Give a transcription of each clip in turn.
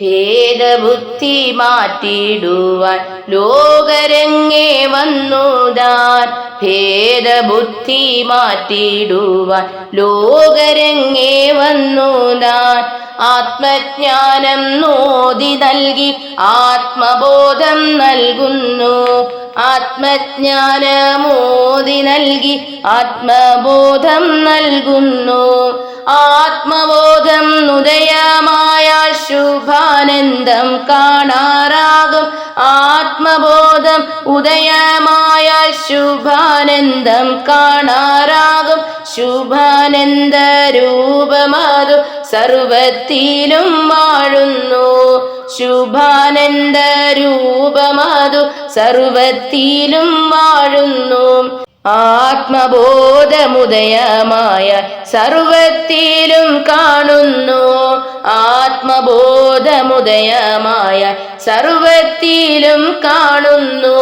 ഭേദബുദ്ധി മാറ്റിടുവാൻ ലോകരങ്ങേ വന്നുതാൻ. ഭേദബുദ്ധി മാറ്റിടുവാൻ ലോകരങ്ങേ വന്നുതാൻ. ആത്മജ്ഞാനം നോതി നൽകി ആത്മബോധം നൽകുന്നു. ആത്മജ്ഞാനമോതി നൽകി ആത്മബോധം നൽകുന്നു. ആത്മബോധം ശുഭാനന്ദം കാണാറാകും. ആത്മബോധം ഉദയമായ ശുഭാനന്ദം കാണാറാകും. ശുഭാനന്ദ രൂപമാതു സർവത്തിലും വാഴുന്നു. ശുഭാനന്ദ രൂപമാതു സർവത്തിലും വാഴുന്നു. ആത്മബോധമുദയമായ സർവത്തിലും കാണുന്നു. ആത്മബോധമുദയമായ സർവത്തിലും കാണുന്നു.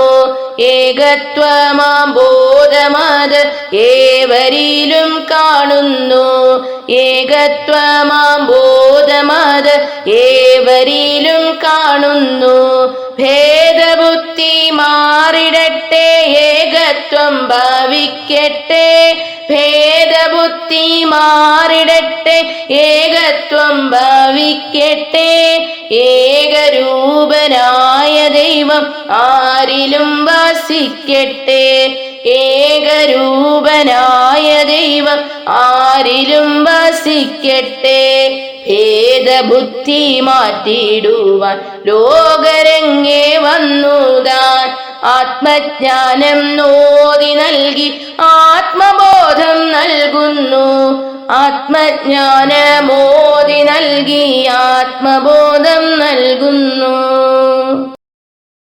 ഏകത്വമാം ബോധമത് ഏവരിലും കാണുന്നു. ഏകത്വമാം ബോധമത് ഏവരിലും കാണുന്നു. ഏകത്വം ഭാവിക്കട്ടെ ഭേദബുദ്ധി മാറിടട്ടെ ഏകത്വം ഭാവിക്കട്ടെ ഏകരൂപനായ ദൈവം ആരിലും വാസിക്കട്ടെ ഏകരൂപനായ ദൈവം ആരിലും വാസിക്കട്ടെ ഭേദബുദ്ധി മാറ്റിയിടുവാൻ ലോകരങ്ങേ വന്നുതാൻ ആത്മജ്ഞാനം നോതി നൽകി ആത്മബോധം നൽകുന്നു. ആത്മജ്ഞാനമോതി നൽകി ആത്മബോധം നൽകുന്നു.